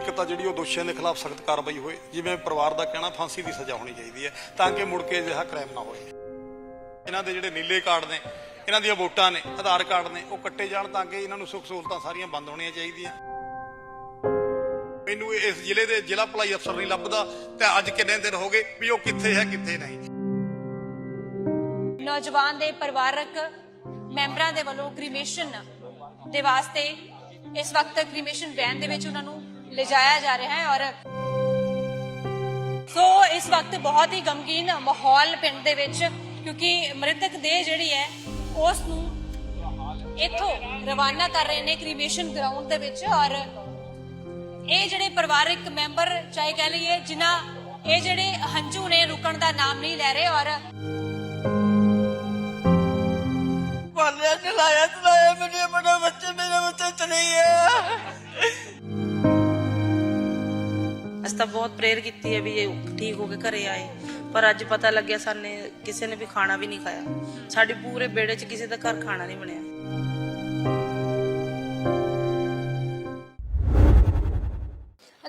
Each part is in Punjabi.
ਇੱਕ ਤਾਂ ਜਿਹੜੀ ਉਹ ਦੋਸ਼ੀਆਂ ਦੇ ਖਿਲਾਫ ਸਖਤ ਕਾਰਵਾਈ ਹੋਏ। ਜਿਵੇਂ ਪਰਿਵਾਰ ਦਾ ਕਹਿਣਾ, ਫਾਂਸੀ ਦੀ ਸਜ਼ਾ ਹੋਣੀ ਚਾਹੀਦੀ ਹੈ, ਤਾਂ ਕਿ ਮੁੜ ਕੇ ਅਜਿਹਾ ਕ੍ਰਾਈਮ ਨਾ ਹੋਏ। ਇਹਨਾਂ ਦੇ ਜਿਹੜੇ ਨੀਲੇ ਕਾਰਡ ਨੇ, ਇਹਨਾਂ ਦੀਆਂ ਵੋਟਾਂ ਨੇ, ਆਧਾਰ ਕਾਰਡ ਨੇ, ਉਹ ਕੱਟੇ ਜਾਣ ਤਾਂ ਕਿ ਇਹਨਾਂ ਨੂੰ ਸੁੱਖ ਸਹੂਲਤਾਂ ਸਾਰੀਆਂ ਬੰਦ ਹੋਣੀਆਂ ਚਾਹੀਦੀਆਂ। ਮੈਨੂੰ ਇਸ ਜ਼ਿਲ੍ਹੇ ਦੇ ਜ਼ਿਲ੍ਹਾ ਭਲਾਈ ਅਫਸਰ ਨਹੀਂ ਲੱਭਦਾ, ਤੇ ਅੱਜ ਕਿੰਨੇ ਦਿਨ ਹੋ ਗਏ ਵੀ ਉਹ ਕਿੱਥੇ ਹੈ, ਕਿੱਥੇ ਨਹੀਂ। ਨੌਜਵਾਨ ਦੇ ਪਰਿਵਾਰਕ ਮੈਂਬਰਾਂ ਦੇ ਵੱਲੋਂ ਕ੍ਰੀਮੇਸ਼ਨ ਦੇ ਵਾਸਤੇ ਇਸ ਵਕਤ ਕ੍ਰੀਮੇਸ਼ਨ ਵੈਨ ਦੇ ਵਿੱਚ ਉਹਨਾਂ ਨੂੰ ਲਿਜਾਇਆ ਜਾ ਰਿਹਾ ਹੈ ਔਰ ਸੋ ਇਸ ਵਕਤ ਬਹੁਤ ਹੀ ਗਮਗੀਨ ਮਾਹੌਲ ਪਿੰਡ ਦੇ ਵਿੱਚ, ਕਿਉਂਕਿ ਮ੍ਰਿਤਕ ਦੇਹ ਜਿਹੜੀ ਹੈ ਉਸ ਨੂੰ ਇੱਥੋਂ ਰਵਾਨਾ ਕਰ ਰਹੇ ਨੇ ਕ੍ਰੀਮੇਸ਼ਨ ਗਰਾਊਂਡ ਦੇ ਵਿੱਚ ਔਰ ਇਹ ਜਿਹੜੇ ਪਰਿਵਾਰਕ ਮੈਂਬਰ, ਚਾਹੇ ਕਹਿ ਲਈਏ ਜਿਨ੍ਹਾਂ ਇਹ ਜਿਹੜੇ ਹੰਝੂ ਨੇ ਰੁਕਣ ਦਾ ਨਾਮ ਨਹੀਂ ਲੈ ਰਹੇ ਔਰ ਪਾਲਿਆ ਚਲਾਇਆ ਚਲਾਇਆ, ਮੇਰੇ ਬੜਾ ਬੱਚੇ, ਮੇਰੇ ਬੱਚੇ ਚਲੇ ਗਿਆ। ਤਾਂ ਬਹੁਤ ਪ੍ਰੇਅਰ ਕੀਤੀ ਹੈ ਵੀ ਇਹ ਠੀਕ ਹੋ ਕੇ ਘਰੇ ਆਏ। ਪਰ ਅੱਜ ਪਤਾ ਲੱਗਿਆ ਸਾਨੇ ਕਿਸੇ ਨੇ ਵੀ ਖਾਣਾ ਵੀ ਨਹੀਂ ਖਾਇਆ। ਸਾਡੇ ਪੂਰੇ ਬੇੜੇ 'ਚ ਕਿਸੇ ਦਾ ਘਰ ਖਾਣਾ ਨਹੀਂ ਬਣਿਆ।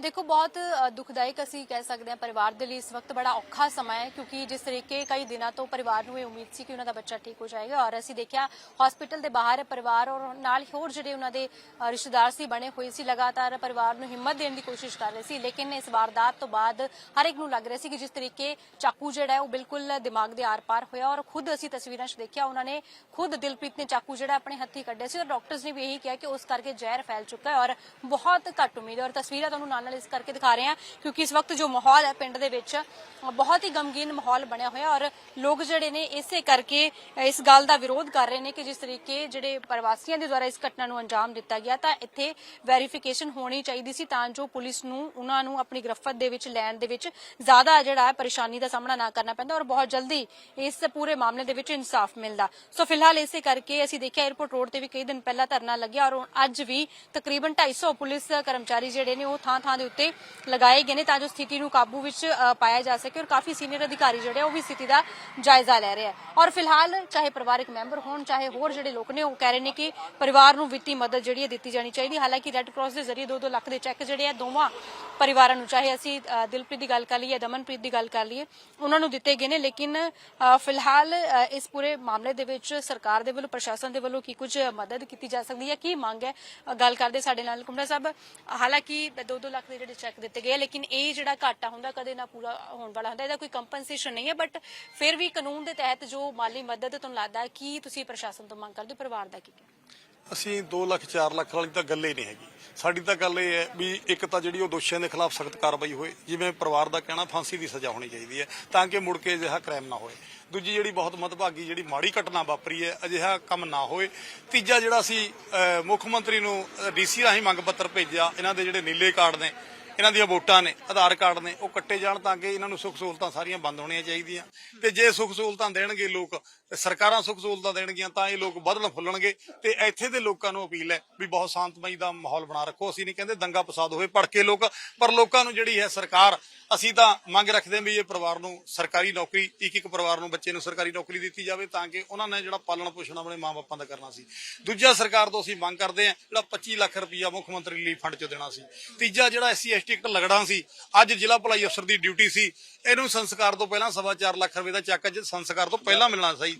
ਦੇਖੋ, ਬਹੁਤ ਦੁਖਦਾਇਕ ਅਸੀਂ ਕਹਿ ਸਕਦੇ ਹਾਂ ਪਰਿਵਾਰ ਦੇ ਲਈ ਇਸ ਵਕਤ ਬੜਾ ਔਖਾ ਸਮਾਂ ਹੈ, ਕਿਉਂਕਿ ਜਿਸ ਤਰੀਕੇ ਕਈ ਦਿਨਾਂ ਤੋਂ ਪਰਿਵਾਰ ਨੂੰ ਇਹ ਉਮੀਦ ਸੀ ਕਿ ਉਹਨਾਂ ਦਾ ਬੱਚਾ ਠੀਕ ਹੋ ਜਾਏਗਾ ਔਰ ਅਸੀਂ ਦੇਖਿਆ ਹਸਪੀਟਲ ਦੇ ਬਾਹਰ ਪਰਿਵਾਰ ਔਰ ਨਾਲ ਹੋਰ ਜਿਹੜੇ ਉਹਨਾਂ ਦੇ ਰਿਸ਼ਤੇਦਾਰ ਸੀ, ਬਣੇ ਹੋਏ ਸੀ, ਲਗਾਤਾਰ ਪਰਿਵਾਰ ਨੂੰ ਹਿੰਮਤ ਦੇਣ ਦੀ ਕੋਸ਼ਿਸ਼ ਕਰ ਰਹੇ ਸੀ। ਲੇਕਿਨ ਇਸ ਵਾਰਦਾਤ ਤੋਂ ਬਾਅਦ ਹਰ ਇੱਕ ਨੂੰ ਲੱਗ ਰਿਹਾ ਸੀ ਕਿ ਜਿਸ ਤਰੀਕੇ ਚਾਕੂ ਜਿਹੜਾ ਹੈ ਉਹ ਬਿਲਕੁਲ ਦਿਮਾਗ ਦੇ ਆਰ-ਪਾਰ ਹੋਇਆ ਔਰ ਖੁਦ ਅਸੀਂ ਤਸਵੀਰਾਂ 'ਚ ਦੇਖਿਆ ਉਹਨਾਂ ਨੇ ਖੁਦ ਦਿਲਪ੍ਰੀਤ ਨੇ ਚਾਕੂ ਜਿਹੜਾ ਆਪਣੇ ਹੱਥੀ ਕੱਢਿਆ ਸੀ ਔਰ ਡਾਕਟਰਸ ਨੇ ਵੀ ਇਹੀ ਕਿਹਾ ਕਿ ਉਸ ਕਰਕੇ ਜ਼ਹਿਰ ਫੈਲ ਚੁੱਕਾ ਹੈ ਔਰ ਬਹੁਤ ਘੱਟ ਉਮੀਦ ਹੈ ਔਰ ਤਸਵੀਰਾਂ ਤੁਹਾਨੂੰ ਨਾਲ ਨਾਲ ਇਸ ਕਰਕੇ ਦਿਖਾ ਰਹੇ ਹਾਂ, ਕਿਉਂਕਿ ਇਸ ਵਕਤ ਜੋ ਮਾਹੌਲ ਹੈ ਪਿੰਡ ਦੇ ਵਿੱਚ, ਬਹੁਤ ਹੀ ਗਮਗੀਨ ਮਾਹੌਲ ਬਣਿਆ ਹੋਇਆ ਔਰ ਲੋਕ ਜਿਹੜੇ ਨੇ ਇਸੇ ਕਰਕੇ ਇਸ ਗੱਲ ਦਾ ਵਿਰੋਧ ਕਰ ਰਹੇ ਨੇ ਕਿ ਜਿਸ ਤਰੀਕੇ ਜਿਹੜੇ ਪ੍ਰਵਾਸੀਆਂ ਦੇ ਦੁਆਰਾ ਇਸ ਘਟਨਾ ਨੂੰ ਅੰਜਾਮ ਦਿੱਤਾ ਗਿਆ, ਤਾਂ ਇੱਥੇ ਵੈਰੀਫਿਕੇਸ਼ਨ ਹੋਣੀ ਚਾਹੀਦੀ ਸੀ ਤਾਂ ਜੋ ਪੁਲਿਸ ਨੂੰ, ਉਹਨਾਂ ਨੂੰ ਆਪਣੀ ਗ੍ਰਿਫਤ ਦੇ ਵਿੱਚ, ਲੈਣ ਦੇ ਵਿੱਚ ਜ਼ਿਆਦਾ ਜਿਹੜਾ ਹੈ ਪਰੇਸ਼ਾਨੀ ਦਾ ਸਾਹਮਣਾ ਨਾ ਕਰਨਾ ਪੈਂਦਾ ਔਰ ਬਹੁਤ ਜਲਦੀ ਇਸ ਪੂਰੇ ਮਾਮਲੇ ਦੇ ਵਿੱਚ ਇਨਸਾਫ ਮਿਲਦਾ। ਸੋ ਫਿਲਹਾਲ ਇਸੇ ਕਰਕੇ ਅਸੀਂ ਦੇਖਿਆ 에어ਪੋਰਟ ਰੋਡ ਤੇ ਵੀ ਕਈ ਦਿਨ ਪਹਿਲਾਂ ਧਰਨਾ ਲੱਗਿਆ ਔਰ ਅੱਜ ਵੀ ਤਕਰੀਬਨ 250 ਪੁਲਿਸ ਕਰਮਚਾਰੀ ਜਿਹੜੇ ਨੇ ਉਹ ਥਾਂ-ਥਾਂ ਦੇ ਉੱਤੇ ਲਗਾਏ ਗਏ ਨੇ ਤਾਂ ਜੋ ਸਥਿਤੀ ਨੂੰ ਕਾਬੂ ਵਿੱਚ ਪਾਇਆ ਜਾ ਸਕੇ ਔਰ ਕਾਫੀ ਸੀਨੀਅਰ ਅਧਿਕਾਰੀ ਜਿਹੜੇ ਉਹ ਵੀ ਸਥਿਤੀ ਦਾ ਜਾਇਜ਼ਾ ਲੈ ਰਹੇ ਆ। ਔਰ ਫਿਲਹਾਲ ਚਾਹੇ ਪਰਿਵਾਰਕ ਮੈਂਬਰ ਹੋਣ, ਚਾਹੇ ਹੋਰ ਜਿਹੜੇ ਲੋਕ ਨੇ, ਉਹ ਕਹਿ ਰਹੇ ਨੇ ਕਿ ਪਰਿਵਾਰ ਨੂੰ ਵਿੱਤੀ ਮਦਦ ਜਿਹੜੀ ਹੈ ਦਿੱਤੀ ਜਾਣੀ ਚਾਹੀਦੀ ਹਾਲਾਂਕਿ ਰੈੱਡ ਕਰਾਸ ਦੇ ਜ਼ਰੀਏ 2-2 ਲੱਖ ਦੇ ਚੈੱਕ ਜਿਹੜੇ ਆ, ਦੋਵਾਂ ਪਰਿਵਾਰਾਂ ਨੂੰ, ਚਾਹੇ ਅਸੀਂ ਦਿਲਪ੍ਰੀਤ ਦੀ ਗੱਲ ਕਰ ਲਈਏ, ਦਮਨਪ੍ਰੀਤ ਦੀ ਗੱਲ ਕਰ ਲਈਏ, ਉਹਨਾਂ ਨੂੰ ਦਿੱਤੇ ਗਏ ਨੇ। ਲੇਕਿਨ ਫਿਲਹਾਲ ਇਸ ਪੂਰੇ ਮਾਮਲੇ ਦੇ ਵਿੱਚ ਸਰਕਾਰ ਦੇ ਵੱਲੋਂ, ਪ੍ਰਸ਼ਾਸਨ ਦੇ ਵੱਲੋਂ ਕੀ ਕੁਝ ਮਦਦ ਕੀਤੀ ਜਾ ਸਕਦੀ ਹੈ? ਕੀ ਮੰਗ ਹੈ? ਗੱਲ ਕਰਦੇ ਸਾਡੇ ਨਾਲ ਕੁਮਰਾ ਸਾਹਿਬ। ਹਾਲਾਂਕਿ 2-2 ਲੱਖ ਦੇ ਜਿਹੜੇ ਚੈੱਕ ਦਿੱਤੇ ਗਏ ਆ, ਲੇਕਿਨ ਇਹ ਜਿਹੜਾ ਘਾਟਾ ਹੁੰਦਾ ਕਦੇ ਨਾ ਪੂਰਾ ਹੋਣ ਵਾਲਾ ਹੁੰਦਾ ਇਹਦਾ ਕੋਈ ਕੰਪਨਸੇਸ਼ਨ ਨਹੀਂ ਹੈ ਬਟ ਫਿਰ ਵੀ ਕਾਨੂੰਨ ਦੇ ਤਹਿਤ ਜੋ ਮਾਲੀ ਮਦਦ ਤੁਹਾਨੂੰ ਲੱਗਦਾ ਕੀ ਤੁਸੀਂ ਪ੍ਰਸ਼ਾਸਨ ਤੋਂ ਮੰਗ ਕਰਦੇ ਹੋ ਪਰਿਵਾਰ ਦਾ ਕੀ ਕਹਿਣਾ? ਅਸੀਂ 2 ਲੱਖ 4 ਲੱਖ ਵਾਲੀ ਤਾਂ ਗੱਲ ਹੀ ਨਹੀਂ ਹੈਗੀ। ਸਾਡੀ ਤਾਂ ਗੱਲ ਇਹ ਹੈ ਵੀ ਇੱਕ ਤਾਂ ਜਿਹੜੀ ਉਹ ਦੋਸ਼ੀਆਂ ਦੇ ਖਿਲਾਫ ਸਖਤ ਕਾਰਵਾਈ ਹੋਏ, ਜਿਵੇਂ ਪਰਿਵਾਰ ਦਾ ਕਹਿਣਾ, ਫਾਂਸੀ ਦੀ ਸਜ਼ਾ ਹੋਣੀ ਚਾਹੀਦੀ ਹੈ, ਤਾਂ ਕਿ ਮੁੜ ਕੇ ਅਜਿਹਾ ਕ੍ਰਾਈਮ ਨਾ ਹੋਏ। ਦੂਜੀ ਜਿਹੜੀ ਬਹੁਤ ਮਦਭਾਗੀ, ਜਿਹੜੀ ਮਾੜੀ ਘਟਨਾ ਵਾਪਰੀ ਹੈ, ਅਜਿਹਾ ਕੰਮ ਨਾ ਹੋਏ। ਤੀਜਾ ਜਿਹੜਾ ਅਸੀਂ ਮੁੱਖ ਮੰਤਰੀ ਨੂੰ ਡੀਸੀ ਰਾਹੀਂ ਮੰਗ ਪੱਤਰ ਭੇਜਿਆ, ਇਹਨਾਂ ਦੇ ਜਿਹੜੇ ਨੀਲੇ ਕਾਰਡ ਨੇ ਇਹਨਾਂ ਦੀਆਂ ਵੋਟਾਂ ਨੇ, ਆਧਾਰ ਕਾਰਡ ਨੇ, ਉਹ ਕੱਟੇ ਜਾਣ ਤਾਂ ਕਿ ਇਹਨਾਂ ਨੂੰ ਸੁੱਖ ਸਹੂਲਤਾਂ ਸਾਰੀਆਂ ਬੰਦ ਹੋਣੀਆਂ ਚਾਹੀਦੀਆਂ। ਤੇ ਜੇ ਸੁੱਖ ਸਹੂਲਤਾਂ ਦੇਣਗੇ ਲੋਕ, ਸਰਕਾਰਾਂ ਸੁੱਖ ਸਹੂਲਤਾਂ ਦੇਣਗੀਆਂ ਤਾਂ ਇਹ ਲੋਕ ਵਧਣ ਫੁੱਲਣਗੇ। ਤੇ ਇੱਥੇ ਦੇ ਲੋਕਾਂ ਨੂੰ ਅਪੀਲ ਹੈ ਵੀ ਬਹੁਤ ਸ਼ਾਂਤਮਈ ਦਾ ਮਾਹੌਲ ਬਣਾ ਰੱਖੋ। ਅਸੀਂ ਨਹੀਂ ਕਹਿੰਦੇ ਦੰਗਾ ਫਸਾਦ ਹੋਵੇ ਭੜਕੇ ਲੋਕ, ਪਰ ਲੋਕਾਂ ਨੂੰ ਜਿਹੜੀ ਹੈ ਸਰਕਾਰ, ਅਸੀਂ ਤਾਂ ਮੰਗ ਰੱਖਦੇ ਹਾਂ ਵੀ ਇਹ ਪਰਿਵਾਰ ਨੂੰ ਸਰਕਾਰੀ ਨੌਕਰੀ ਇੱਕ ਇੱਕ ਪਰਿਵਾਰ ਨੂੰ ਬੱਚੇ ਨੂੰ ਸਰਕਾਰੀ ਨੌਕਰੀ ਦਿੱਤੀ ਜਾਵੇ ਤਾਂ ਕਿ ਉਹਨਾਂ ਨੇ ਜਿਹੜਾ ਪਾਲਣ ਪੋਸ਼ਣ ਆਪਣੇ ਮਾਪਿਆਂ ਦਾ ਕਰਨਾ ਸੀ। ਦੂਜਾ ਸਰਕਾਰ ਤੋਂ ਅਸੀਂ ਮੰਗ ਕਰਦੇ ਹਾਂ, ਜਿਹੜਾ 25 ਲੱਖ ਰੁਪਈਆ ਮੁੱਖ ਮੰਤਰੀ ਰਿਲੀਫ ਫੰਡ ਚੋਂ ਦੇਣਾ ਸੀ। ਤੀਜਾ ਜਿਹੜਾ ਐਸਸੀ ਐਸਟੀ ਐਕਟ ਲਗੜਾ ਸੀ। ਅੱਜ ਜ਼ਿਲ੍ਹਾ ਭਲਾਈ ਅਫਸਰ ਦੀ ਡਿਊਟੀ ਸੀ। ਇਹਨੂੰ ਸੰਸਕਾਰ ਤੋਂ ਪਹਿਲਾਂ ਸਵਾ ਚਾਰ ਲੱਖ ਰੁਪਏ ਦਾ ਚੈੱਕ ਅੱਜ ਸੰਸਕਾਰ ਤੋਂ ਪਹਿਲਾਂ ਮਿਲਣਾ ਸਹੀ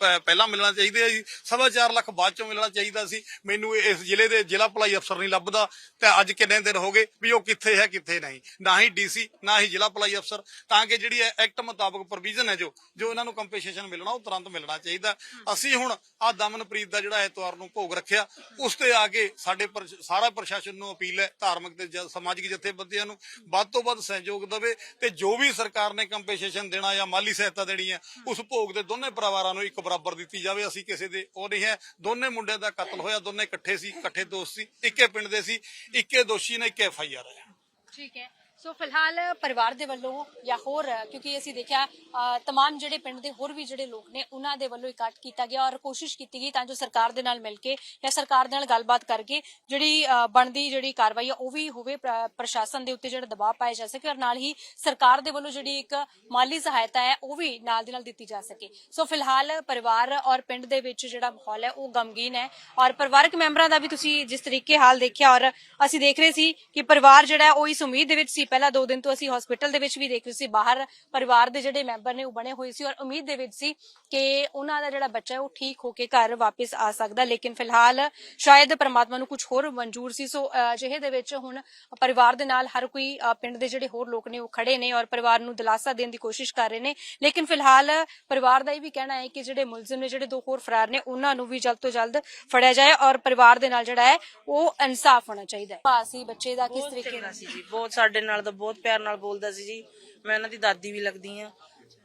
ਪਹਿਲਾਂ ਮਿਲਣਾ ਚਾਹੀਦਾ ਸੀ। ਸਵਾ ਚਾਰ ਲੱਖ ਬਾਅਦ ਚੋਂ ਮਿਲਣਾ ਚਾਹੀਦਾ ਸੀ। ਮੈਨੂੰ ਇਸ ਜ਼ਿਲ੍ਹੇ ਦੇ ਜ਼ਿਲ੍ਹਾ ਭਲਾਈ ਅਫਸਰ ਨਹੀਂ ਲੱਭਦਾ। ਤੇ ਅੱਜ ਕਿੰਨੇ ਦਿਨ ਹੋ ਗਏ ਵੀ ਉਹ ਕਿੱਥੇ ਹੈ, ਕਿੱਥੇ ਨਹੀਂ। ਨਾ ਹੀ ਡੀਸੀ ਨਾ ਹੀ ਜ਼ਿਲ੍ਹਾ ਭਲਾਈ ਅਫਸਰ। ਤਾਂ ਕਿ ਜਿਹੜੀ ਐਕਟ ਮੁਤਾਬਕ ਪ੍ਰੋਵੀਜ਼ਨ ਹੈ ਜੋ ਜੋ ਇਹਨਾਂ ਨੂੰ ਕੰਪਨਸੇਸ਼ਨ ਮਿਲਣਾ, ਉਹ ਤੁਰੰਤ ਮਿਲਣਾ ਚਾਹੀਦਾ। ਅਸੀਂ ਹੁਣ ਆ ਦਮਨਪ੍ਰੀਤ ਦਾ ਜਿਹੜਾ ਐਤਵਾਰ ਨੂੰ ਭੋਗ ਰੱਖਿਆ, ਉਸ ਤੇ ਆ ਕੇ ਸਾਡੇ ਸਾਰਾ ਪ੍ਰਸ਼ਾਸਨ ਨੂੰ ਅਪੀਲ ਹੈ ਧਾਰਮਿਕ ਤੇ ਸਮਾਜਿਕ ਜਥੇਬੰਦੀਆਂ ਨੂੰ, ਵੱਧ ਤੋਂ ਵੱਧ ਸਹਿਯੋਗ ਦੇਵੇ ਤੇ ਜੋ ਵੀ ਸਰਕਾਰ ਨੇ ਕੰਪਨਸੇਸ਼ਨ ਦੇਣਾ ਜਾਂ ਮਾਲੀ ਸਹਾਇਤਾ ਦੇਣੀ ਹੈ, ਉਸ ਭੋਗ ਦੇ ਦੋਨੇ ਪਰਿਵਾਰਾਂ ਨੂੰ ਇੱਕ ਬਰਾਬਰ ਦਿੱਤੀ ਜਾਵੇ। ਅਸੀਂ ਕਿਸੇ ਦੇ ਉਹ ਨਹੀਂ ਹੈ। ਦੋਨੇ ਮੁੰਡਿਆਂ ਦਾ ਕਤਲ ਹੋਇਆ, ਦੋਨੇ ਇਕੱਠੇ ਸੀ, ਇਕੱਠੇ ਦੋਸਤ ਸੀ, ਇੱਕੇ ਪਿੰਡ ਦੇ ਸੀ, ਇੱਕੇ ਦੋਸ਼ੀ ਨੇ ਇੱਕ ਐਫ ਆਈ ਆਰ ਹੈ ਠੀਕ ਹੈ। ਸੋ ਫਿਲਹਾਲ ਪਰਿਵਾਰ ਦੇ ਵੱਲੋਂ ਜਾਂ ਹੋਰ ਕਿਉਂਕਿ ਅਸੀਂ ਦੇਖਿਆ ਅ, ਤਮਾਮ ਜਿਹੜੇ ਪਿੰਡ ਦੇ ਹੋਰ ਵੀ ਜਿਹੜੇ ਲੋਕ ਨੇ ਉਹਨਾਂ ਦੇ ਵੱਲੋਂ ਇਕੱਠ ਕੀਤਾ ਗਿਆ ਔਰ ਕੋਸ਼ਿਸ਼ ਕੀਤੀ ਗਈ ਤਾਂ ਜੋ ਸਰਕਾਰ ਦੇ ਨਾਲ ਮਿਲ ਕੇ ਜਾਂ ਸਰਕਾਰ ਦੇ ਨਾਲ ਗੱਲਬਾਤ ਕਰਕੇ ਜਿਹੜੀ ਬਣਦੀ ਜਿਹੜੀ ਕਾਰਵਾਈ ਆ ਉਹ ਵੀ ਹੋਵੇ ਪ੍ਰਸ਼ਾਸਨ ਦੇ ਉੱਤੇ ਜਿਹੜਾ ਦਬਾਅ ਪਾਇਆ ਜਾ ਸਕੇ ਔਰ ਨਾਲ ਹੀ ਸਰਕਾਰ ਦੇ ਵੱਲੋਂ ਜਿਹੜੀ ਇੱਕ ਮਾਲੀ ਸਹਾਇਤਾ ਹੈ ਉਹ ਵੀ ਨਾਲ ਦੀ ਨਾਲ ਦਿੱਤੀ ਜਾ ਸਕੇ। ਸੋ ਫਿਲਹਾਲ ਪਰਿਵਾਰ ਔਰ ਪਿੰਡ ਦੇ ਵਿੱਚ ਜਿਹੜਾ ਮਾਹੌਲ ਹੈ ਉਹ ਗਮਗੀਨ ਹੈ ਔਰ ਪਰਿਵਾਰਕ ਮੈਂਬਰਾਂ ਦਾ ਵੀ ਤੁਸੀਂ ਜਿਸ ਤਰੀਕੇ ਹਾਲ ਦੇਖਿਆ ਔਰ ਅਸੀਂ ਦੇਖ ਰਹੇ ਸੀ ਕਿ ਪਰਿਵਾਰ ਜਿਹੜਾ ਉਹ ਇਸ ਉਮੀਦ ਦੇ ਵਿੱਚ ਸੀ ਪਹਿਲਾਂ ਦੋ ਦਿਨ ਤੋਂ ਅਸੀਂ ਹਸਪੀਟਲ ਦੇ ਵਿੱਚ ਵੀ ਦੇਖ ਰਹੇ ਸੀ ਬਾਹਰ ਪਰਿਵਾਰ ਦੇ ਜਿਹੜੇ ਮੈਂਬਰ ਨੇ ਉਹ ਬਣੇ ਹੋਏ ਸੀ ਔਰ ਉਮੀਦ ਦੇ ਵਿੱਚ ਸੀ ਕਿ ਉਹਨਾਂ ਦਾ ਜਿਹੜਾ ਬੱਚਾ ਹੈ ਉਹ ਠੀਕ ਹੋ ਕੇ ਘਰ ਵਾਪਸ ਆ ਸਕਦਾ ਲੇਕਿਨ ਫਿਲਹਾਲ ਸ਼ਾਇਦ ਪ੍ਰਮਾਤਮਾ ਨੂੰ ਕੁਝ ਹੋਰ ਮਨਜ਼ੂਰ ਸੀ। ਸੋ ਅਜਿਹੇ ਦੇ ਵਿੱਚ ਹੁਣ ਪਰਿਵਾਰ ਦੇ ਨਾਲ ਹਰ ਕੋਈ ਪਿੰਡ ਦੇ ਜਿਹੜੇ ਹੋਰ ਲੋਕ ਨੇ ਉਹ ਖੜੇ ਨੇ ਔਰ ਪਰਿਵਾਰ ਨੂੰ ਦਿਲਾਸਾ ਦੇਣ ਦੀ ਕੋਸ਼ਿਸ਼ ਕਰ ਰਹੇ ਨੇ। ਲੇਕਿਨ ਫਿਲਹਾਲ ਪਰਿਵਾਰ ਦਾ ਇਹ ਵੀ ਕਹਿਣਾ ਹੈ ਕਿ ਜਿਹੜੇ ਮੁਲਜ਼ਮ ਨੇ ਜਿਹੜੇ ਦੋ ਹੋਰ ਫਰਾਰ ਨੇ ਉਹਨਾਂ ਨੂੰ ਵੀ ਜਲਦ ਤੋਂ ਜਲਦ ਫੜਿਆ ਜਾਏ ਔਰ ਪਰਿਵਾਰ ਦੇ ਨਾਲ ਜਿਹੜਾ ਹੈ ਉਹ ਇਨਸਾਫ ਹੋਣਾ ਚਾਹੀਦਾ ਹੈ। ਪਾਸੀ ਬੱਚੇ ਦਾ ਕਿਸ ਤਰੀਕੇ ਨਾਲ? ਸੀ ਜੀ ਬਹੁਤ ਸਾਡੇ ਨਾਲ ਤਾਂ ਬਹੁਤ ਪਿਆਰ ਨਾਲ ਬੋਲਦਾ ਸੀ ਜੀ। ਮੈਂ ਉਹਨਾਂ ਦੀ ਦਾਦੀ ਵੀ ਲੱਗਦੀ ਆ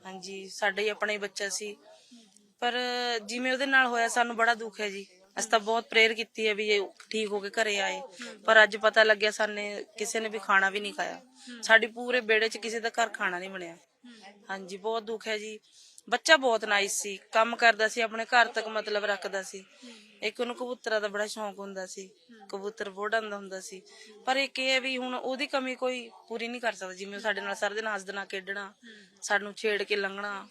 ਹਾਂਜੀ, ਸਾਡਾ ਹੀ ਆਪਣਾ ਬੱਚਾ ਸੀ। ਪਰ ਜਿਵੇਂ ਉਹਦੇ ਨਾਲ ਹੋਇਆ, ਸਾਨੂੰ ਬੜਾ ਦੁੱਖ ਹੈ ਜੀ। ਅਸੀਂ ਤਾਂ ਬਹੁਤ ਪ੍ਰੇਅਰ ਕੀਤੀ ਹੈ ਵੀ ਇਹ ਠੀਕ ਹੋ ਕੇ ਘਰੇ ਆਏ। ਪਰ ਅੱਜ ਪਤਾ ਲੱਗਿਆ ਸਾਨੇ ਕਿਸੇ ਨੇ ਵੀ ਖਾਣਾ ਵੀ ਨਹੀਂ ਖਾਇਆ। ਸਾਡੀ ਪੂਰੇ ਬੇੜੇ 'ਚ ਕਿਸੇ ਦਾ ਘਰ ਖਾਣਾ ਨਹੀਂ ਬਣਿਆ। ਹਾਂਜੀ, ਬਹੁਤ ਦੁੱਖ ਹੈ ਜੀ। ਬੱਚਾ ਬਹੁਤ ਨਾਈਸ ਸੀ। ਕੰਮ ਕਰਦਾ ਸੀ, ਆਪਣੇ ਘਰ ਤੱਕ ਮਤਲਬ ਰੱਖਦਾ ਸੀ। ਇੱਕ ਉਹਨੂੰ ਕਬੂਤਰਾਂ ਦਾ ਬੜਾ ਸ਼ੌਂਕ ਹੁੰਦਾ ਸੀ ਕਬੂਤਰ ਬੋੜਨ ਦਾ ਹੁੰਦਾ ਸੀ। ਪਰ ਇੱਕ ਇਹ ਹੈ ਵੀ ਹੁਣ ਉਹਦੀ ਕਮੀ ਕੋਈ ਪੂਰੀ ਨਹੀਂ ਕਰ ਸਕਦਾ ਜਿਵੇਂ ਉਹ ਸਾਡੇ ਨਾਲ ਸਾਰਾ ਦਿਨ ਹੱਸਦਣਾ ਖੇਡਣਾ ਸਾਨੂੰ ਛੇੜ ਕੇ ਲੰਘਣਾ।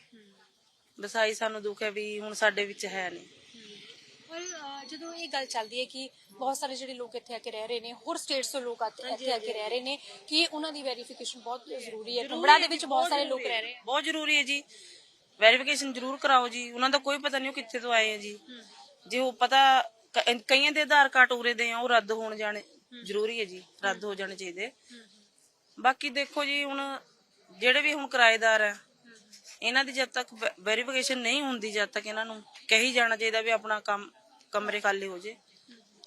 ਬਸਾਈ ਸਾਨੂੰ ਦੁੱਖ ਹੈ ਵੀ ਹੁਣ ਸਾਡੇ ਵਿੱਚ ਹੈ ਨਹੀਂ। ਪਰ ਅ, ਜਦੋਂ ਇਹ ਗੱਲ ਚੱਲਦੀ ਹੈ ਕਿ ਬਹੁਤ ਸਾਰੇ ਜਿਹੜੇ ਲੋਕ ਇੱਥੇ ਆ ਕੇ ਰਹਿ ਰਹੇ ਨੇ ਹੋਰ ਸਟੇਟਸ ਤੋਂ ਲੋਕ ਆਤੇ- ਇੱਥੇ ਆ ਕੇ ਰਹਿ ਰਹੇ ਨੇ ਕਿ ਉਹਨਾਂ ਦੀ ਵੈਰੀਫਿਕੇਸ਼ਨ ਬਹੁਤ ਜ਼ਰੂਰੀ ਹੈ? ਕੰਬੜਾ ਦੇ ਵਿੱਚ ਬਹੁਤ ਸਾਰੇ ਲੋਕ ਰਹਿ ਰਹੇ ਬਹੁਤ ਜ਼ਰੂਰੀ ਹੈ ਜੀ। ਵੈਰੀਫਿਕੇਸ਼ਨ ਜ਼ਰੂਰ ਕਰਾਓ ਜੀ। ਉਹਨਾਂ ਦਾ ਕੋਈ ਪਤਾ ਨਹੀਂ ਉਹ ਕਿੱਥੇ ਤੋਂ ਆਏ ਆ ਜੀ। ਜੇ ਉਹ ਪਤਾ ਕ- ਕਈਆਂ ਦੇ ਆਧਾਰ ਕਾਰਡ ਉਰੇ ਦੇ ਆ ਉਹ ਰੱਦ ਹੋਣ ਜਾਣੇ ਜ਼ਰੂਰੀ ਹੈ ਜੀ ਰੱਦ ਹੋ ਜਾਣੇ ਚਾਹੀਦੇ। ਬਾਕੀ ਦੇਖੋ ਜੀ ਹੁਣ ਜਿਹੜੇ ਵੀ ਹੁਣ ਕਿਰਾਏਦਾਰ ਆ ਇਹਨਾਂ ਦੀ ਜਦ ਤੱਕ ਵੈਰੀਫਿਕੇਸ਼ਨ ਨਹੀਂ ਹੁੰਦੀ ਜਦ ਤੱਕ ਇਹਨਾਂ ਨੂੰ ਕਹੀ ਜਾਣਾ ਚਾਹੀਦਾ ਵੀ ਆਪਣਾ ਕੰਮ ਕਮਰੇ ਖਾਲੀ ਹੋ ਜੇ।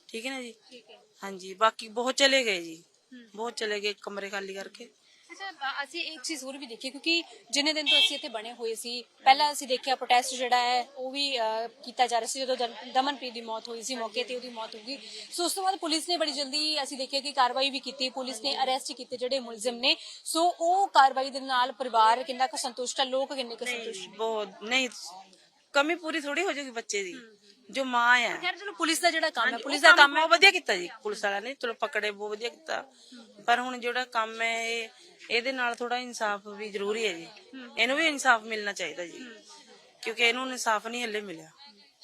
ਠੀਕ ਹੈ ਨਾ ਜੀ? ਠੀਕ ਹੈ। ਹਾਂਜੀ ਬਾਕੀ ਬਹੁਤ ਚਲੇ ਗਏ ਜੀ। ਬਹੁਤ ਚਲੇ ਗਏ ਕਮਰੇ ਖਾਲੀ ਕਰਕੇ। ਅਸੀਂ ਇੱਕ ਚੀਜ਼ ਹੋਰ ਵੀ ਦੇਖੀ ਕਿਉਂਕਿ ਜਿੰਨੇ ਦਿਨ ਤੋਂ ਅਸੀਂ ਇੱਥੇ ਬਣੇ ਹੋਏ ਸੀ ਪਹਿਲਾਂ ਅਸੀਂ ਦੇਖਿਆ ਪ੍ਰੋਟੈਸਟ ਜਿਹੜਾ ਹੈ ਉਹ ਵੀ ਕੀਤਾ ਜਾ ਰਿਹਾ ਸੀ ਜਦੋਂ ਦਮ- ਦਮਨਪ੍ਰੀਤ ਦੀ ਮੌਤ ਹੋਈ ਸੀ ਮੌਕੇ ਤੇ ਉਹਦੀ ਮੌਤ ਹੋ ਗਈ। ਸੋ ਉਸ ਤੋਂ ਬਾਅਦ ਪੁਲਿਸ ਨੇ ਬੜੀ ਜਲਦੀ ਅਸੀਂ ਦੇਖਿਆ ਕਿ ਕਾਰਵਾਈ ਵੀ ਕੀਤੀ ਪੁਲਿਸ ਨੇ ਅਰੈਸਟ ਕੀਤੇ ਜਿਹੜੇ ਮੁਲਜ਼ਮ ਨੇ। ਸੋ ਉਹ ਕਾਰਵਾਈ ਦੇ ਨਾਲ ਪਰਿਵਾਰ ਕਿੰਨਾ ਕੁ ਸੰਤੁਸ਼ਟ ਹੈ ਲੋਕ ਕਿੰਨੇ ਕੁ ਸੰਤੁਸ਼ਟ ਬਹੁਤ ਨਹੀਂ ਕਮੀ ਪੂਰੀ ਥੋੜੀ ਹੋ ਜਾਏਗੀ ਬੱਚੇ ਦੀ ਜੋ ਮਾਂ ਹੈ। ਖੈਰ ਚਲੋ ਪੁਲਿਸ ਦਾ ਜਿਹੜਾ ਕੰਮ ਹੈ ਪੁਲਿਸ ਦਾ ਕੰਮ ਹੈ। ਬਹੁਤ ਵਧੀਆ ਕੀਤਾ ਜੀ ਪੁਲਿਸ ਵਾਲਿਆਂ ਨੇ ਚਲੋ ਪਕੜੇ ਬਹੁਤ ਵਧੀਆ ਕੀਤਾ। ਪਰ ਹੁਣ ਜਿਹੜਾ ਕੰਮ ਹੈ ਇਹ ਇਹਦੇ ਨਾਲ ਥੋੜਾ ਇਨਸਾਫ ਵੀ ਜ਼ਰੂਰੀ ਹੈ ਜੀ। ਇਹਨੂੰ ਵੀ ਇਨਸਾਫ ਮਿਲਣਾ ਚਾਹੀਦਾ ਜੀ। ਕਿਉਂਕਿ ਇਹਨੂੰ ਇਨਸਾਫ ਨਹੀਂ ਹੱਲੇ ਮਿਲਿਆ।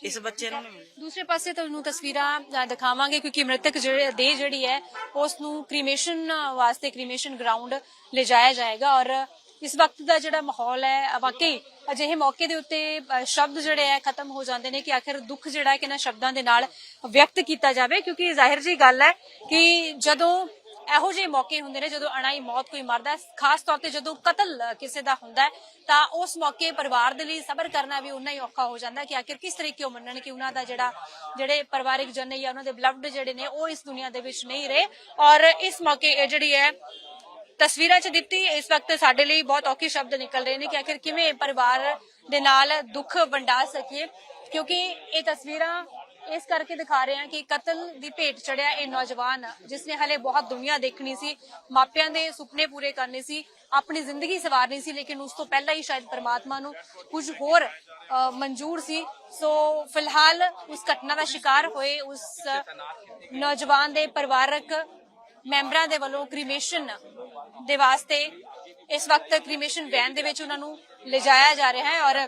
ਇਸ ਬੱਚੇ ਨੂੰ ਦੂਸਰੇ ਪਾਸੇ ਤੁਹਾਨੂੰ ਤਸਵੀਰਾਂ ਦਿਖਾਵਾਂਗੇ ਕਿਉਂਕਿ ਮ੍ਰਿਤਕ ਜਿਹੜੇ ਦੇਹ ਜਿਹੜੀ ਹੈ ਉਸ ਨੂੰ ਕ੍ਰੀਮੇਸ਼ਨ ਵਾਸਤੇ ਕ੍ਰੀਮੇਸ਼ਨ ਗਰਾਊਂਡ ਲਿਜਾਇਆ ਜਾਏਗਾ ਔਰ ਇਸ ਵਕਤ ਦਾ ਜਿਹੜਾ ਮਾਹੌਲ ਹੈ ਵਾਕਈ ਅਜਿਹੇ ਮੌਕੇ ਦੇ ਉੱਤੇ ਸ਼ਬਦ ਜਿਹੜੇ ਹੈ ਖਤਮ ਹੋ ਜਾਂਦੇ ਨੇ ਕਿ ਆਖਿਰ ਦੁੱਖ ਜਿਹੜਾ ਹੈ ਕਿਨਾਂ ਸ਼ਬਦਾਂ ਦੇ ਨਾਲ ਵਿਅਕਤ ਕੀਤਾ ਜਾਵੇ। ਕਿਉਂਕਿ ਜ਼ਾਹਿਰ ਜੀ ਗੱਲ ਹੈ ਕਿ ਜਦੋਂ ਇਹੋ ਜਿਹੇ ਮੌਕੇ ਹੁੰਦੇ ਨੇ ਜਦੋਂ ਅਣਾਈ ਮੌਤ ਕੋਈ ਮਰਦਾ ਖਾਸ ਤੌਰ ਤੇ ਜਦੋਂ ਕਤਲ ਕਿਸੇ ਦਾ ਹੁੰਦਾ ਤਾਂ ਉਸ ਮੌਕੇ ਪਰਿਵਾਰ ਦੇ ਲਈ ਸਬਰ ਕਰਨਾ ਵੀ ਉਨਾ ਹੀ ਔਖਾ ਹੋ ਜਾਂਦਾ ਕਿ ਆਖਿਰ ਕਿਸ ਤਰੀਕੇ ਉਹ ਮੰਨਣ ਕਿ ਉਹਨਾਂ ਦਾ ਜਿਹੜਾ, ਜਿਹੜੇ ਪਰਿਵਾਰਿਕ ਜਨ ਨੇ ਜਾਂ ਉਹਨਾਂ ਦੇ ਬਲੱਵਡ ਜਿਹੜੇ ਨੇ, ਉਹ ਇਸ ਦੁਨੀਆ ਦੇ ਵਿੱਚ ਨਹੀਂ ਰਹੇ। ਔਰ ਇਸ ਮੌਕੇ ਇਹ ਜਿਹੜੀ ਹੈ, ਤਸਵੀਰਾਂ 'ਚ ਦਿੱਤੀ, ਇਸ ਵਕਤ ਸਾਡੇ ਲਈ ਬਹੁਤ ਔਖੇ ਸ਼ਬਦ ਨਿਕਲ ਰਹੇ ਨੇ ਕਿ ਆਖਿਰ ਕਿਵੇਂ ਪਰਿਵਾਰ ਦੇ ਨਾਲ ਦੁੱਖ ਵੰਡਾ ਸਕੀਏ। ਕਿਉਂਕਿ ਇਹ ਤਸਵੀਰਾਂ ਇਸ ਕਰਕੇ ਦਿਖਾ ਰਹੇ ਹਾਂ ਕਿ ਕਤਲ ਦੀ ਭੇਟ ਚੜਿਆ ਇਹ ਨੌਜਵਾਨ ਜਿਸਨੇ ਹਲੇ ਬਹੁਤ ਦੁਨੀਆ ਦੇਖਣੀ ਸੀ, ਮਾਪਿਆਂ ਦੇ ਸੁਪਨੇ ਪੂਰੇ ਕਰਨੇ ਸੀ, ਆਪਣੀ ਜ਼ਿੰਦਗੀ ਸਵਾਰਨੀ ਸੀ, ਲੇਕਿਨ ਉਸ ਤੋਂ ਪਹਿਲਾਂ ਹੀ ਸ਼ਾਇਦ ਪਰਮਾਤਮਾ ਨੂੰ ਕੁਝ ਹੋਰ ਮਨਜ਼ੂਰ ਸੀ। ਸੋ, ਫਿਲਹਾਲ ਉਸ ਘਟਨਾ ਦਾ ਸ਼ਿਕਾਰ ਹੋਏ ਉਸ ਨੌਜਵਾਨ ਦੇ ਪਰਿਵਾਰਕ ਮੈਂਬਰਾਂ ਦੇ ਵੱਲੋਂ ਕ੍ਰੀਮੇਸ਼ਨ ਦੇ ਵਾਸਤੇ ਇਸ ਵਕਤ ਕ੍ਰੀਮੇਸ਼ਨ ਵੈਨ ਦੇ ਵਿੱਚ ਉਹਨਾਂ ਨੂੰ ਲਿਜਾਇਆ ਜਾ ਰਿਹਾ ਹੈ ਔਰ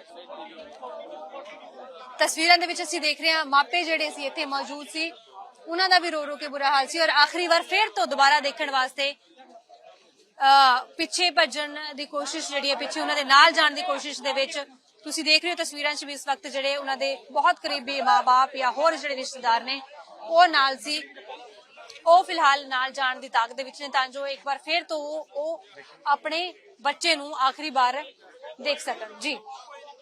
ਤਸਵੀਰਾਂ ਦੇ ਵਿੱਚ ਅਸੀਂ ਦੇਖ ਰਹੇ ਹਾਂ ਮਾਪੇ ਜਿਹੜੇ ਸੀ ਇੱਥੇ ਮੌਜੂਦ ਸੀ। ਉਹਨਾਂ ਦਾ ਵੀ ਰੋ ਰੋ ਕੇ ਬੁਰਾ ਹਾਲ ਸੀ ਔਰ ਆਖਰੀ ਵਾਰ ਫੇਰ ਤੋਂ ਦੁਬਾਰਾ ਦੇਖਣ ਵਾਸਤੇ ਪਿੱਛੇ ਭੱਜਣ ਦੀ ਕੋਸ਼ਿਸ਼ ਜਿਹੜੀ ਹੈ, ਪਿੱਛੇ ਉਹਨਾਂ ਦੇ ਨਾਲ ਜਾਣ ਦੀ ਕੋਸ਼ਿਸ਼ ਦੇ ਵਿੱਚ ਤੁਸੀਂ ਦੇਖ ਰਹੇ ਹੋ ਤਸਵੀਰਾਂ 'ਚ ਵੀ ਇਸ ਵਕਤ ਜਿਹੜੇ ਉਹਨਾਂ ਦੇ ਬਹੁਤ ਕਰੀਬੀ ਮਾਪੇ ਜਾਂ ਹੋਰ ਜਿਹੜੇ ਰਿਸ਼ਤੇਦਾਰ ਨੇ, ਉਹ ਨਾਲ ਸੀ। ਉਹ ਫਿਲਹਾਲ ਨਾਲ ਜਾਣ ਦੀ ਤਾਕਤ ਦੇ ਵਿੱਚ ਨੇ ਤਾਂ ਜੋ ਇੱਕ ਵਾਰ ਫੇਰ ਤੋਂ ਉਹ ਆਪਣੇ ਬੱਚੇ ਨੂੰ ਆਖਰੀ ਵਾਰ ਦੇਖ ਸਕਣ। ਜੀ।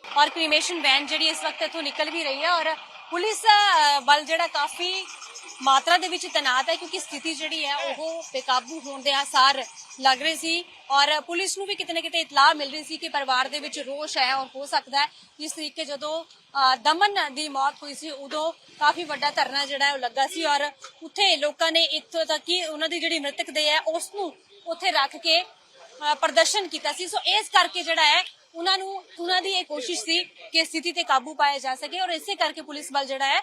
ਔਰ ਕ੍ਰੀਮੇਸ਼ਨ ਵੈਨ ਜਿਹੜੀ ਇਸ ਵਕਤ ਇੱਥੋਂ ਨਿਕਲ ਵੀ ਰਹੀ ਹੈ ਔਰ ਪੁਲਿਸ ਬਲ ਜਿਹੜਾ ਕਾਫੀ ਮਾਤਰਾ ਦੇ ਵਿੱਚ ਤੈਨਾਤ ਹੈ ਕਿਉਂਕਿ ਸਥਿਤੀ ਜਿਹੜੀ ਹੈ ਉਹ ਬੇਕਾਬੂ ਹੋਣ ਦੇ ਆਸਾਰ ਲੱਗ ਰਹੇ ਸੀ ਔਰ ਪੁਲਿਸ ਨੂੰ ਵੀ ਕਿਤੇ ਨਾ ਕਿਤੇ ਇਤਲਾਹ ਮਿਲ ਰਹੀ ਸੀ ਕਿ ਪਰਿਵਾਰ ਦੇ ਵਿੱਚ ਰੋਸ਼ ਹੈ ਔਰ ਹੋ ਸਕਦਾ ਹੈ ਜਿਸ ਤਰੀਕੇ ਜਦੋਂ ਦਮਨ ਦੀ ਮੌਤ ਹੋਈ ਸੀ ਉਦੋਂ ਕਾਫੀ ਵੱਡਾ ਧਰਨਾ ਜਿਹੜਾ ਉਹ ਲੱਗਾ ਸੀ ਔਰ ਉੱਥੇ ਲੋਕਾਂ ਨੇ ਇੱਥੋਂ ਤੱਕ ਕਿ ਉਹਨਾਂ ਦੀ ਜਿਹੜੀ ਮ੍ਰਿਤਕ ਦੇ ਹੈ ਉਸ ਨੂੰ ਉੱਥੇ ਰੱਖ ਕੇ ਪ੍ਰਦਰਸ਼ਨ ਕੀਤਾ ਸੀ। ਸੋ ਇਸ ਕਰਕੇ ਜਿਹੜਾ ਹੈ ਉਹਨਾਂ ਨੂੰ, ਉਹਨਾਂ ਦੀ ਇਹ ਕੋਸ਼ਿਸ਼ ਸੀ ਕਿ ਸਥਿਤੀ ਤੇ ਕਾਬੂ ਪਾਇਆ ਜਾ ਸਕੇ ਔਰ ਇਸੇ ਕਰਕੇ ਪੁਲਿਸ ਬਲ ਜਿਹੜਾ ਹੈ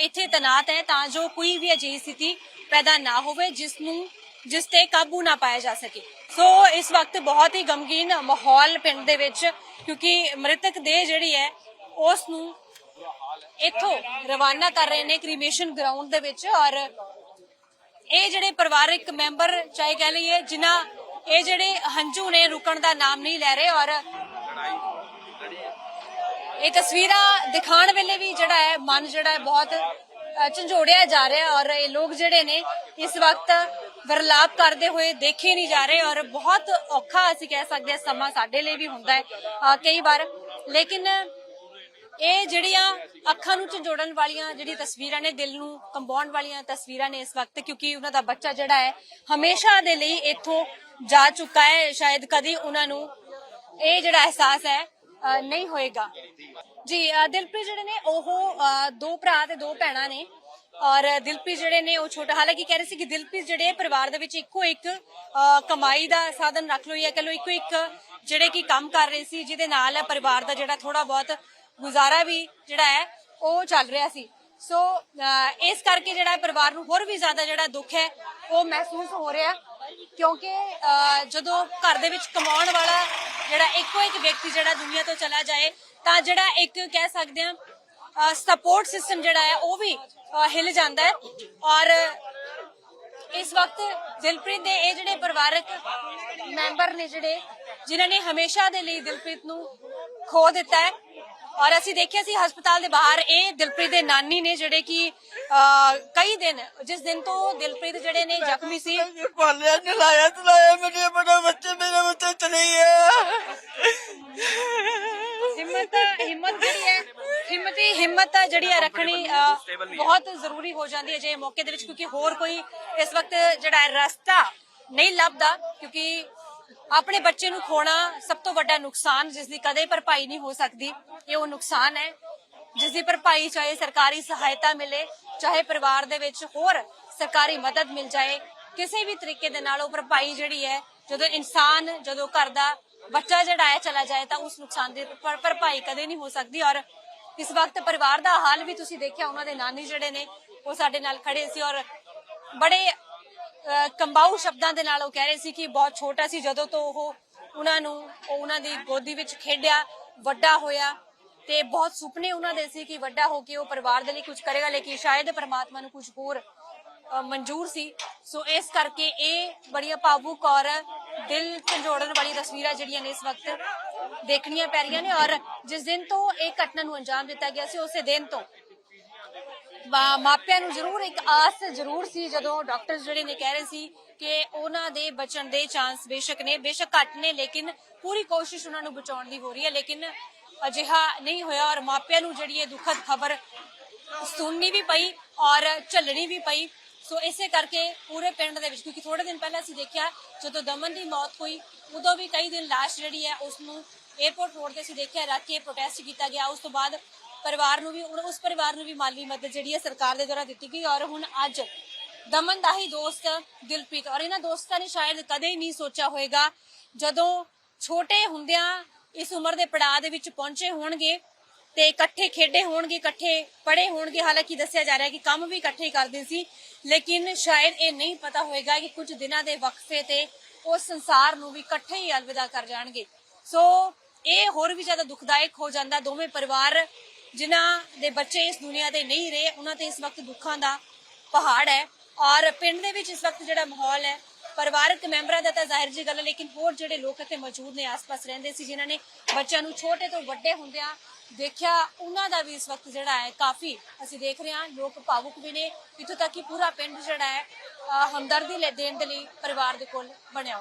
ਇੱਥੇ ਤੈਨਾਤ ਹੈ ਤਾਂ ਜੋ ਕੋਈ ਵੀ ਅਜਿਹੀ ਸਥਿਤੀ ਪੈਦਾ ਨਾ ਹੋਵੇ, ਜਿਸ ਨੂੰ, ਜਿਸ ਤੇ ਕਾਬੂ ਨਾ ਪਾਇਆ ਜਾ ਸਕੇ। ਸੋ ਇਸ ਵਕਤ ਬਹੁਤ ਹੀ ਗਮਗੀਨ ਮਾਹੌਲ ਪਿੰਡ ਦੇ ਵਿੱਚ, ਕਿਉਂਕਿ ਮ੍ਰਿਤਕ ਦੇ ਜਿਹੜੀ ਹੈ, ਉਸ ਨੂੰ ਇੱਥੋਂ ਰਵਾਨਾ ਕਰ ਰਹੇ ਨੇ ਕ੍ਰੀਮੇਸ਼ਨ ਗਰਾਊਂਡ ਦੇ ਵਿੱਚ ਔਰ ਇਹ ਜਿਹੜੇ ਪਰਿਵਾਰਕ ਮੈਂਬਰ, ਚਾਹੇ ਕਹਿ ਲਈਏ, ਜਿਨ੍ਹਾਂ, ਇਹ ਜਿਹੜੇ ਹੰਝੂ ਨੇ ਰੁਕਣ ਦਾ ਨਾਮ ਨਹੀਂ ਲੈ ਰਹੇ ਔਰ ਇਹ ਤਸਵੀਰਾਂ ਦਿਖਾਉਣ ਵੇਲੇ ਵੀ ਜਿਹੜਾ ਹੈ, ਮਨ ਜਿਹੜਾ ਹੈ ਬਹੁਤ ਝੰਜੋੜਿਆ ਜਾ ਰਿਹਾ ਔਰ ਇਹ ਲੋਕ ਜਿਹੜੇ ਨੇ ਇਸ ਵਕਤ ਵਰਲਾਪ ਕਰਦੇ ਹੋਏ ਦੇਖੇ ਨਹੀਂ ਜਾ ਰਹੇ ਔਰ ਬਹੁਤ ਔਖਾ ਅਸੀਂ ਕਹਿ ਸਕਦੇ ਹਾਂ, ਸਮਾਂ ਸਾਡੇ ਲਈ ਵੀ ਹੁੰਦਾ ਹੈ ਕਈ ਵਾਰ। ਲੇਕਿਨ ਇਹ ਜਿਹੜੀਆਂ ਅੱਖਾਂ ਨੂੰ ਝੰਜੋੜਨ ਵਾਲੀਆਂ ਜਿਹੜੀ ਤਸਵੀਰਾਂ ਨੇ, ਦਿਲ ਨੂੰ ਕੰਬਾਉਣ ਵਾਲੀਆਂ ਤਸਵੀਰਾਂ ਨੇ ਇਸ ਵਕਤ, ਕਿਉਂਕਿ ਉਹਨਾਂ ਦਾ ਬੱਚਾ ਜਿਹੜਾ ਹੈ, ਹਮੇਸ਼ਾ ਦੇ ਲਈ ਇੱਥੋਂ ਜਾ ਚੁੱਕਾ ਹੈ। ਸ਼ਾਇਦ ਕਦੀ ਉਹਨਾਂ ਨੂੰ ਇਹ ਜਿਹੜਾ ਅਹਿਸਾਸ ਹੈ ਨਹੀਂ ਹੋਏਗਾ। ਜੀ ਦਿਲਪ੍ਰੀਤ ਜਿਹੜੇ ਨੇ, ਉਹ ਦੋ ਭਰਾ ਤੇ ਦੋ ਭੈਣਾਂ ਨੇ। ਔਰ ਦਿਲਪ੍ਰੀਤ ਜਿਹੜੇ ਨੇ, ਉਹ ਛੋਟਾ, ਹਾਲਾਂਕਿ ਕਹਿ ਰਹੇ ਸੀ ਕਿ ਦਿਲਪ੍ਰੀਤ ਜਿਹੜੇ ਪਰਿਵਾਰ ਦੇ ਵਿੱਚ ਇੱਕੋ ਇੱਕ ਕਮਾਈ ਦਾ ਸਾਧਨ ਰੱਖ ਲਓ ਜਾਂ ਕਹ ਲਓ, ਇੱਕੋ ਇੱਕ ਜਿਹੜੇ ਕਿ ਕੰਮ ਕਰ ਰਹੇ ਸੀ, ਜਿਹਦੇ ਨਾਲ ਪਰਿਵਾਰ ਦਾ ਜਿਹੜਾ ਥੋੜਾ ਬਹੁਤ ਗੁਜ਼ਾਰਾ ਵੀ ਜਿਹੜਾ ਹੈ, ਉਹ ਚੱਲ ਰਿਹਾ ਸੀ। ਸੋ ਇਸ ਕਰਕੇ ਜਿਹੜਾ ਪਰਿਵਾਰ ਨੂੰ ਹੋਰ ਵੀ ਜ਼ਿਆਦਾ ਜਿਹੜਾ ਦੁੱਖ ਹੈ, ਉਹ ਮਹਿਸੂਸ ਹੋ ਰਿਹਾ। ਕਿਉਂਕਿ ਜਦੋਂ ਘਰ ਦੇ ਵਿੱਚ ਕਮਾਉਣ ਵਾਲਾ ਜਿਹੜਾ ਇੱਕੋ ਇੱਕ ਵਿਅਕਤੀ ਜਿਹੜਾ ਦੁਨੀਆ ਤੋਂ ਚਲਾ ਜਾਏ, ਤਾਂ ਜਿਹੜਾ ਇੱਕ ਕਹਿ ਸਕਦੇ ਹਾਂ ਸਪੋਰਟ ਸਿਸਟਮ ਜਿਹੜਾ ਹੈ, ਉਹ ਵੀ ਹਿੱਲ ਜਾਂਦਾ ਹੈ। ਔਰ ਇਸ ਵਕਤ ਦਿਲਪ੍ਰੀਤ ਦੇ ਇਹ ਜਿਹੜੇ ਪਰਿਵਾਰਕ ਮੈਂਬਰ ਨੇ ਜਿਹੜੇ, ਜਿਨ੍ਹਾਂ ਨੇ ਹਮੇਸ਼ਾ ਦੇ ਲਈ ਦਿਲਪ੍ਰੀਤ ਨੂੰ ਖੋ ਦਿੱਤਾ ਹੈ ਔਰ ਅਸੀਂ ਦੇਖਿਆ ਸੀ ਹਸਪਤਾਲ ਦੇ ਬਾਹਰ ਇਹ ਦਿਲਪ੍ਰੀਤ ਦੇ ਨਾਨੀ ਨੇ ਜਿਹੜੇ ਕਿ ਕਈ ਦਿਨ ਜਿਸ ਦਿਨ ਤੋਂ ਦਿਲਪ੍ਰੀਤ ਜਿਹੜੇ ਨੇ ਜ਼ਖਮੀ ਸੀ। ਪਾਲਿਆ ਚਲਾਇਆ ਚਲਾਇਆ ਮੇਰੇ ਬੜਾ ਬੱਚੇ ਮੇਰੇ ਬੱਚੇ ਚਲੇ ਗਏ ਹਿੰਮਤ ਹਿੰਮਤ ਜਿਹੜੀ ਹੈ ਹਿੰਮਤੀ ਹਿੰਮਤ ਜਿਹੜੀ ਹੈ ਰੱਖਣੀ ਬਹੁਤ ਜ਼ਰੂਰੀ ਹੋ ਜਾਂਦੀ ਹੈ ਜੇ ਮੌਕੇ ਦੇ ਵਿੱਚ ਕਿਉਂਕਿ ਹੋਰ ਕੋਈ ਇਸ ਵਕਤ ਜਿਹੜਾ ਰਸਤਾ ਨਹੀਂ ਲੱਭਦਾ ਕਿਉਂਕਿ ਆਪਣੇ ਬੱਚੇ ਨੂੰ ਖੋਣਾ ਸਭ ਤੋਂ ਵੱਡਾ ਨੁਕਸਾਨ ਜਿਸ ਦੀ ਕਦੇ ਭਰਪਾਈ ਨਹੀਂ ਹੋ ਸਕਦੀ, ਇਹ ਉਹ ਨੁਕਸਾਨ ਹੈ, ਜਿਸ ਦੀ ਭਰਪਾਈ ਚਾਹੇ ਸਰਕਾਰੀ ਸਹਾਇਤਾ ਮਿਲੇ, ਚਾਹੇ ਪਰਿਵਾਰ ਦੇ ਵਿੱਚ ਹੋਰ ਸਰਕਾਰੀ ਮਦਦ ਮਿਲ ਜਾਏ, ਕਿਸੇ ਵੀ ਤਰੀਕੇ ਦੇ ਨਾਲ ਉਹ ਭਰਪਾਈ ਜਿਹੜੀ ਹੈ, ਜਦੋਂ ਇਨਸਾਨ, ਜਦੋਂ ਘਰ ਦਾ ਬੱਚਾ ਜਿਹੜਾ ਹੈ ਚਲਾ ਜਾਏ ਤਾਂ ਉਸ ਨੁਕਸਾਨ ਦੀ ਭਰਪਾਈ ਕਦੇ ਨਹੀਂ ਹੋ ਸਕਦੀ ਔਰ ਇਸ ਵਕਤ ਪਰਿਵਾਰ ਦਾ ਹਾਲ ਵੀ ਤੁਸੀਂ ਦੇਖਿਆ, ਉਹਨਾਂ ਦੇ ਨਾਨੀ ਜਿਹੜੇ ਨੇ, ਉਹ ਸਾਡੇ ਨਾਲ ਖੜੇ ਸੀ ਔਰ ਬੜੇ ਕੰਬਾਊ ਸ਼ਬਦਾਂ ਦੇ ਨਾਲ ਉਹ ਕਹਿ ਰਹੇ ਸੀ ਕਿ ਬਹੁਤ ਛੋਟਾ ਸੀ, ਜਦੋਂ ਤੋਂ ਉਹ ਉਹਨਾਂ ਨੂੰ ਉਹਨਾਂ ਦੀ ਗੋਦੀ ਵਿੱਚ ਖੇਡਿਆ, ਵੱਡਾ ਹੋਇਆ ਤੇ ਬਹੁਤ ਸੁਪਨੇ ਉਹਨਾਂ ਦੇ ਸੀ ਕਿ ਵੱਡਾ ਹੋ ਕੇ ਉਹ ਪਰਿਵਾਰ ਦੇ ਲਈ ਕੁਝ ਕਰੇਗਾ, ਲੇਕਿਨ ਸ਼ਾਇਦ ਪਰਮਾਤਮਾ ਨੂੰ ਕੁਝ ਹੋਰ ਮਨਜ਼ੂਰ ਸੀ। ਸੋ ਇਸ ਕਰਕੇ ਇਹ ਬੜੀਆਂ ਭਾਵੁਕ ਔਰ ਦਿਲ ਝੰਜੋੜਨ ਵਾਲੀ ਤਸਵੀਰਾਂ ਜਿਹੜੀਆਂ ਨੇ ਇਸ ਵਕਤ ਦੇਖਣੀਆਂ ਪੈ ਰਹੀਆਂ ਨੇ ਔਰ ਜਿਸ ਦਿਨ ਤੋਂ ਇਹ ਘਟਨਾ ਨੂੰ ਅੰਜਾਮ ਦਿੱਤਾ ਗਿਆ ਸੀ, ਉਸੇ ਦਿਨ ਤੋਂ ਮਾਪਿਆਂ ਨੂੰ ਜ਼ਰੂਰ ਇੱਕ ਆਸ ਜ਼ਰੂਰ ਸੀ, ਜਦੋਂ ਡਾਕਟਰ ਜਿਹੜੇ ਨੇ ਕਹਿ ਰਹੇ ਸੀ ਕਿ ਉਹਨਾਂ ਦੇ ਬਚਣ ਦੇ ਚਾਂਸ ਬੇਸ਼ੱਕ ਨੇ, ਬੇਸ਼ੱਕ ਘੱਟ ਨੇ, ਲੇਕਿਨ ਪੂਰੀ ਕੋਸ਼ਿਸ਼ ਉਹਨਾਂ ਨੂੰ ਬਚਾਉਣ ਦੀ ਹੋ ਰਹੀ ਹੈ, ਲੇਕਿਨ ਅਜਿਹਾ ਨਹੀਂ ਹੋਇਆ ਔਰ ਮਾਪਿਆਂ ਨੂੰ ਜਿਹੜੀ ਇਹ ਦੁਖਦ ਖਬਰ ਸੁਣਨੀ ਵੀ ਪਈ ਔਰ ਝੱਲਣੀ ਵੀ ਪਈ। ਸੋ ਇਸੇ ਕਰਕੇ ਪੂਰੇ ਪਿੰਡ ਦੇ ਵਿੱਚ, ਕਿਉਂਕਿ ਥੋੜੇ ਦਿਨ ਪਹਿਲਾਂ ਅਸੀਂ ਦੇਖਿਆ, ਜਦੋਂ ਦਮਨ ਦੀ ਮੌਤ ਹੋਈ, ਉਦੋਂ ਵੀ ਕਈ ਦਿਨ ਲਾਸ਼ ਜਿਹੜੀ ਹੈ ਉਸ ਨੂੰ 에어ਪੋਰਟ ਰੋਡ ਤੇ ਅਸੀਂ ਦੇਖਿਆ ਰੱਖ ਕੇ ਪ੍ਰੋਟੈਸਟ ਕੀਤਾ ਗਿਆ, ਉਸ ਤੋਂ ਬਾਅਦ ਪਰਿਵਾਰ ਨੂੰ ਵੀ ਉਸ ਪਰਿਵਾਰ ਨੂੰ ਵੀ ਮਾਲੀ ਮਦਦ ਜਿਹੜੀ ਹੈ ਸਰਕਾਰ ਦੇ ਦੁਆਰਾ ਦਿੱਤੀ ਗਈ ਔਰ ਹੁਣ ਅੱਜ ਦਮਨ ਦਾ ਹੀ ਦੋਸਤ ਦਿਲਪ੍ਰੀਤ, ਔਰ ਇਹਨਾਂ ਦੋਸਤਾਂ ਨੇ ਸ਼ਾਇਦ ਕਦੇ ਹੀ ਨਹੀਂ ਸੋਚਿਆ ਹੋਵੇਗਾ ਜਦੋਂ ਛੋਟੇ ਹੁੰਦਿਆਂ ਇਸ ਉਮਰ ਦੇ ਪੜਾਅ ਦੇ ਵਿੱਚ ਪਹੁੰਚੇ ਹੋਣਗੇ ਤੇ ਇਕੱਠੇ ਖੇਡੇ ਹੋਣਗੇ, ਇਕੱਠੇ ਪੜੇ ਹੋਣਗੇ, ਹਾਲਾਂਕਿ ਦੱਸਿਆ ਜਾ ਰਿਹਾ ਹੈ ਕਿ ਕੰਮ ਵੀ ਇਕੱਠੇ ਕਰਦੇ ਸੀ, ਲੇਕਿਨ ਸ਼ਾਇਦ ਇਹ ਨਹੀਂ ਪਤਾ ਹੋਏਗਾ ਕਿ ਕੁਝ ਦਿਨਾਂ ਦੇ ਵਕਫੇ ਤੇ ਉਸ ਸੰਸਾਰ ਨੂੰ ਵੀ ਇਕੱਠੇ ਹੀ ਅਲਵਿਦਾ ਕਰ ਜਾਣਗੇ। ਸੋ ਇਹ ਹੋਰ ਵੀ ਜ਼ਿਆਦਾ ਦੁਖਦਾਇਕ ਹੋ ਜਾਂਦਾ, ਦੋਵੇਂ ਪਰਿਵਾਰ ਜਿਨ੍ਹਾਂ ਦੇ ਬੱਚੇ ਇਸ ਦੁਨੀਆ ਤੇ ਨਹੀਂ ਰਹੇ, ਉਹਨਾਂ ਤੇ ਇਸ ਵਕਤ ਦੁੱਖਾਂ ਦਾ ਪਹਾੜ ਹੈ ਔਰ ਪਿੰਡ ਦੇ ਵਿੱਚ ਇਸ ਵਕਤ ਜਿਹੜਾ ਮਾਹੌਲ ਹੈ, ਪਰਿਵਾਰਕ ਮੈਂਬਰਾਂ ਦਾ ਤਾਂ ਜ਼ਾਹਿਰ ਜੀ ਗੱਲ ਹੈ, ਲੇਕਿਨ ਹੋਰ ਜਿਹੜੇ ਲੋਕ ਇੱਥੇ ਮੌਜੂਦ ਨੇ, ਆਸ-ਪਾਸ ਰਹਿੰਦੇ ਸੀ, ਜਿਨ੍ਹਾਂ ਨੇ ਬੱਚਿਆਂ ਨੂੰ ਛੋਟੇ ਤੋਂ ਵੱਡੇ ਹੁੰਦਿਆਂ ਦੇਖਿਆ, ਉਹਨਾਂ ਦਾ ਵੀ ਇਸ ਵਕਤ ਜਿਹੜਾ ਹੈ ਕਾਫੀ ਅਸੀਂ ਦੇਖ ਰਹੇ ਹਾਂ, ਲੋਕ ਭਾਵੁਕ ਵੀ ਨੇ, ਇਥੋਂ ਤੱਕ ਕਿ ਪੂਰਾ ਪਿੰਡ ਜਿਹੜਾ ਹੈ ਹਮਦਰਦੀ ਲੈ, ਦੇਣ ਦੇ ਲਈ ਪਰਿਵਾਰ ਦੇ ਕੋਲ ਬਣਿਆ ਹੋਇਆ।